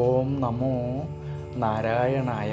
ഓം നമോ നാരായണായ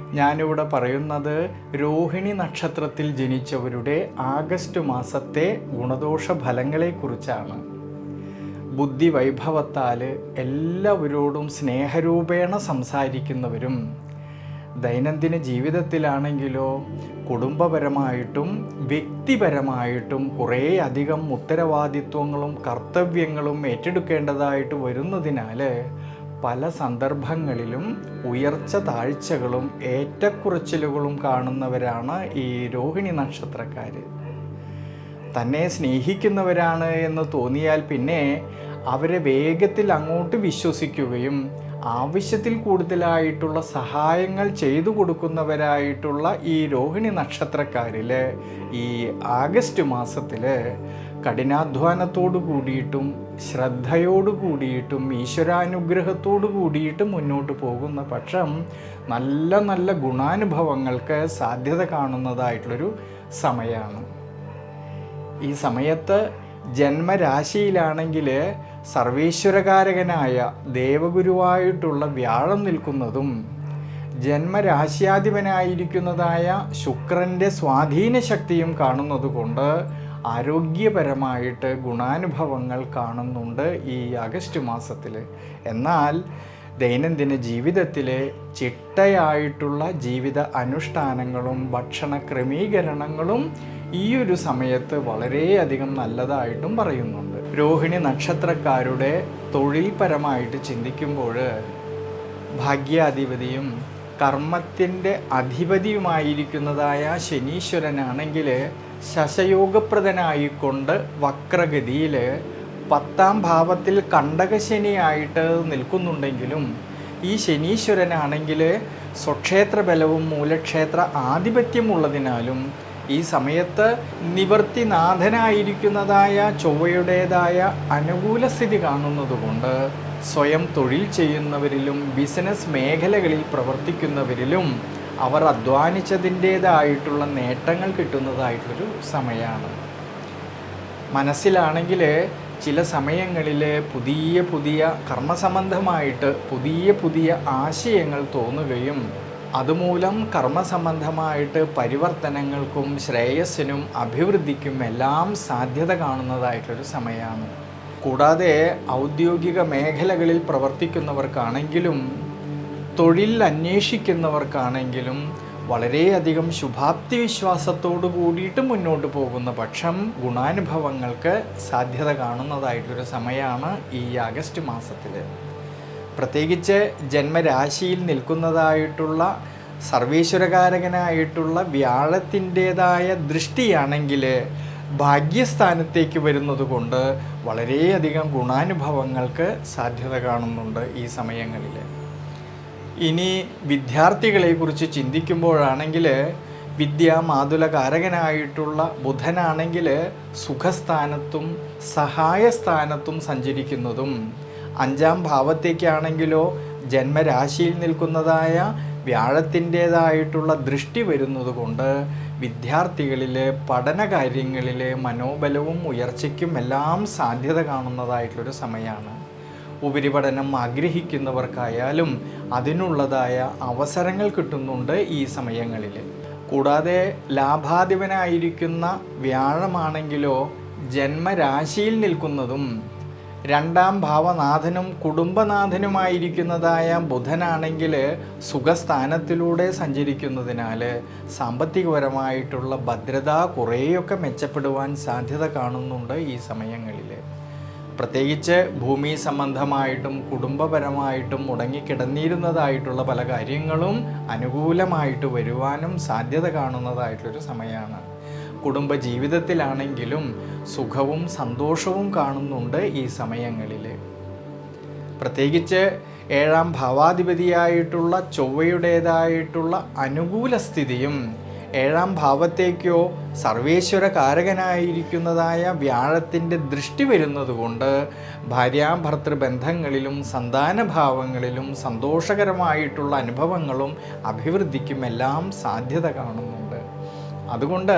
ഞാനിവിടെ പറയുന്നത് രോഹിണി നക്ഷത്രത്തിൽ ജനിച്ചവരുടെ ആഗസ്റ്റ് മാസത്തെ ഗുണദോഷ ഫലങ്ങളെക്കുറിച്ചാണ് ബുദ്ധി വൈഭവത്താൽ എല്ലാവരോടും സ്നേഹരൂപേണ സംസാരിക്കുന്നവരും ദൈനംദിന ജീവിതത്തിലാണെങ്കിലോ കുടുംബപരമായിട്ടും വ്യക്തിപരമായിട്ടും കുറേ അധികം ഉത്തരവാദിത്വങ്ങളും കർത്തവ്യങ്ങളും ഏറ്റെടുക്കേണ്ടതായിട്ട് വരുന്നതിനാൽ പല സന്ദർഭങ്ങളിലും ഉയർച്ച താഴ്ചകളും ഏറ്റക്കുറച്ചിലുകളും കാണുന്നവരാണ് ഈ രോഹിണി നക്ഷത്രക്കാർ തന്നെ സ്നേഹിക്കുന്നവരാണ് എന്ന് തോന്നിയാൽ പിന്നെ അവരെ വേഗത്തിൽ അങ്ങോട്ട് വിശ്വസിക്കുകയും ആവശ്യത്തിൽ കൂടുതലായിട്ടുള്ള സഹായങ്ങൾ ചെയ്തു കൊടുക്കുന്നവരായിട്ടുള്ള ഈ രോഹിണി നക്ഷത്രക്കാരിൽ ഈ ആഗസ്റ്റ് മാസത്തിൽ കഠിനാധ്വാനത്തോടു കൂടിയിട്ടും ശ്രദ്ധയോടു കൂടിയിട്ടും ഈശ്വരാനുഗ്രഹത്തോടു കൂടിയിട്ടും മുന്നോട്ട് പോകുന്ന പക്ഷം നല്ല നല്ല ഗുണാനുഭവങ്ങൾക്ക് സാധ്യത കാണുന്നതായിട്ടുള്ളൊരു സമയമാണ്. ഈ സമയത്ത് ജന്മരാശിയിലാണെങ്കിൽ സർവീശ്വരകാരകനായ ദേവഗുരുവായിട്ടുള്ള വ്യാഴം നിൽക്കുന്നതും ജന്മരാശ്യാധിപനായിരിക്കുന്നതായ ശുക്രന്റെ സ്വാധീന ശക്തിയും കാണുന്നതുകൊണ്ട് ആരോഗ്യപരമായിട്ട് ഗുണാനുഭവങ്ങൾ കാണുന്നുണ്ട് ഈ ആഗസ്റ്റ് മാസത്തിൽ. എന്നാൽ ദൈനംദിന ജീവിതത്തിലെ ചിട്ടയായിട്ടുള്ള ജീവിത അനുഷ്ഠാനങ്ങളും ഭക്ഷണ ക്രമീകരണങ്ങളും ഈ ഒരു സമയത്ത് വളരെയധികം നല്ലതായിട്ടും പറയുന്നുണ്ട്. രോഹിണി നക്ഷത്രക്കാരുടെ തൊഴിൽപരമായിട്ട് ചിന്തിക്കുമ്പോൾ ഭാഗ്യാധിപതിയും കർമ്മത്തിന്റെ അധിപതിയുമായിരിക്കുന്നതായ ശനീശ്വരനാണെങ്കിൽ ശശയോഗപ്രദനായിക്കൊണ്ട് വക്രഗതിയിൽ പത്താം ഭാവത്തിൽ കണ്ടകശനിയായിട്ട് നിൽക്കുന്നുണ്ടെങ്കിലും ഈ ശനീശ്വരനാണെങ്കിൽ സ്വക്ഷേത്ര ബലവും മൂലക്ഷേത്ര ആധിപത്യമുള്ളതിനാലും ഈ സമയത്ത് നിവർത്തിനാഥനായിരിക്കുന്നതായ ചൊവ്വയുടേതായ അനുകൂല സ്ഥിതി കാണുന്നതുകൊണ്ട് സ്വയം തൊഴിൽ ചെയ്യുന്നവരിലും ബിസിനസ് മേഖലകളിൽ പ്രവർത്തിക്കുന്നവരിലും അവർ അധ്വാനിച്ചതിന്റേതായിട്ടുള്ള നേട്ടങ്ങൾ കിട്ടുന്നതായിട്ടൊരു സമയമാണ് മനസ്സിലാണെങ്കിൽ ചില സമയങ്ങളിൽ പുതിയ പുതിയ കർമ്മസംബന്ധമായിട്ട് പുതിയ പുതിയ ആശയങ്ങൾ തോന്നുകയും അതുമൂലം കർമ്മസംബന്ധമായിട്ട് പരിവർത്തനങ്ങൾക്കും ശ്രേയസ്സിനും അഭിവൃദ്ധിക്കും എല്ലാം സാധ്യത കാണുന്നതായിട്ടൊരു സമയമാണ് കൂടാതെ ഔദ്യോഗിക മേഖലകളിൽ പ്രവർത്തിക്കുന്നവർക്കാണെങ്കിലും തൊഴിൽ അന്വേഷിക്കുന്നവർക്കാണെങ്കിലും വളരെയധികം ശുഭാപ്തി വിശ്വാസത്തോടു കൂടിയിട്ട് മുന്നോട്ട് പോകുന്ന പക്ഷം ഗുണാനുഭവങ്ങൾക്ക് സാധ്യത കാണുന്നതായിട്ടൊരു സമയമാണ് ഈ ആഗസ്റ്റ് മാസത്തിൽ പ്രത്യേകിച്ച് ജന്മരാശിയിൽ നിൽക്കുന്നതായിട്ടുള്ള സർവീശ്വരകാരകനായിട്ടുള്ള വ്യാഴത്തിന്റേതായ ദൃഷ്ടിയാണെങ്കിൽ ഭാഗ്യസ്ഥാനത്തേക്ക് വരുന്നത് കൊണ്ട് വളരെയധികം ഗുണാനുഭവങ്ങൾക്ക് സാധ്യത കാണുന്നുണ്ട് ഈ സമയങ്ങളിൽ. ഇനി വിദ്യാർത്ഥികളെക്കുറിച്ച് ചിന്തിക്കുമ്പോഴാണെങ്കിൽ വിദ്യ മാതുലകാരകനായിട്ടുള്ള ബുധനാണെങ്കിൽ സുഖസ്ഥാനത്തും സഹായസ്ഥാനത്തും സഞ്ചരിക്കുന്നതും അഞ്ചാം ഭാവത്തേക്കാണെങ്കിലോ ജന്മരാശിയിൽ നിൽക്കുന്നതായ വ്യാഴത്തിന്റേതായിട്ടുള്ള ദൃഷ്ടി വരുന്നത് കൊണ്ട് വിദ്യാർത്ഥികളിൽ പഠന കാര്യങ്ങളിൽ മനോബലവും ഉയർച്ചയ്ക്കും എല്ലാം സാധ്യത കാണുന്നതായിട്ടുള്ളൊരു സമയമാണ്. ഉപരിപഠനം ആഗ്രഹിക്കുന്നവർക്കായാലും അതിനുള്ളതായ അവസരങ്ങൾ കിട്ടുന്നുണ്ട് ഈ സമയങ്ങളിൽ. കൂടാതെ ലാഭാധിപനായിരിക്കുന്ന വ്യാഴമാണെങ്കിലോ ജന്മരാശിയിൽ നിൽക്കുന്നതും രണ്ടാം ഭാവനാഥനും കുടുംബനാഥനുമായിരിക്കുന്നതായ ബുധനാണെങ്കിൽ സുഖസ്ഥാനത്തിലൂടെ സഞ്ചരിക്കുന്നതിനാൽ സാമ്പത്തികപരമായിട്ടുള്ള ഭദ്രത കുറേയൊക്കെ മെച്ചപ്പെടുവാൻ സാധ്യത കാണുന്നുണ്ട് ഈ സമയങ്ങളിൽ. പ്രത്യേകിച്ച് ഭൂമി സംബന്ധമായിട്ടും കുടുംബപരമായിട്ടും മുടങ്ങിക്കിടന്നിരുന്നതായിട്ടുള്ള പല കാര്യങ്ങളും അനുകൂലമായിട്ട് വരുവാനും സാധ്യത കാണുന്നതായിട്ടൊരു സമയമാണ്. കുടുംബ ജീവിതത്തിലാണെങ്കിലും സുഖവും സന്തോഷവും കാണുന്നുണ്ട് ഈ സമയങ്ങളിൽ പ്രത്യേകിച്ച് ഏഴാം ഭാവാധിപതിയായിട്ടുള്ള ചൊവ്വയുടേതായിട്ടുള്ള അനുകൂല സ്ഥിതിയും ഏഴാം ഭാവത്തേക്കോ സർവേശ്വര കാരകനായിരിക്കുന്നതായ വ്യാഴത്തിന്റെ ദൃഷ്ടി വരുന്നതുകൊണ്ട് ഭാര്യാഭർത്തൃ ബന്ധങ്ങളിലും സന്താനഭാവങ്ങളിലും സന്തോഷകരമായിട്ടുള്ള അനുഭവങ്ങളും അഭിവൃദ്ധിക്കും എല്ലാം സാധ്യത കാണുന്നുണ്ട്. അതുകൊണ്ട്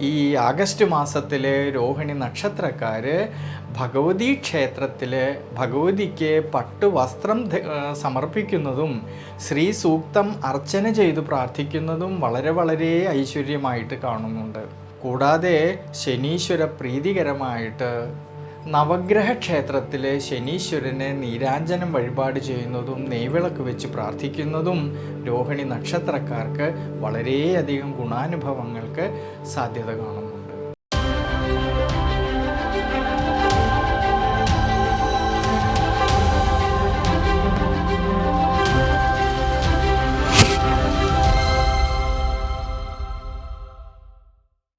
ഈ ആഗസ്റ്റ് മാസത്തിലെ രോഹിണി നക്ഷത്രക്കാർ ഭഗവതി ക്ഷേത്രത്തിൽ ഭഗവതിക്ക് പട്ടു വസ്ത്രം സമർപ്പിക്കുന്നതും ശ്രീ സൂക്തം അർച്ചന ചെയ്തു പ്രാർത്ഥിക്കുന്നതും വളരെ വളരെ ഐശ്വര്യമായിട്ട് കാണുന്നുണ്ട്. കൂടാതെ ശനീശ്വര പ്രീതികരമായിട്ട് നവഗ്രഹ ക്ഷേത്രത്തിലെ ശനീശ്വരനെ നീരാഞ്ജനം വഴിപാട് ചെയ്യുന്നതും നെയ്വിളക്ക് വെച്ച് പ്രാർത്ഥിക്കുന്നതും രോഹിണി നക്ഷത്രക്കാർക്ക് വളരെയധികം ഗുണാനുഭവങ്ങൾക്ക് സാധ്യത കാണുന്നു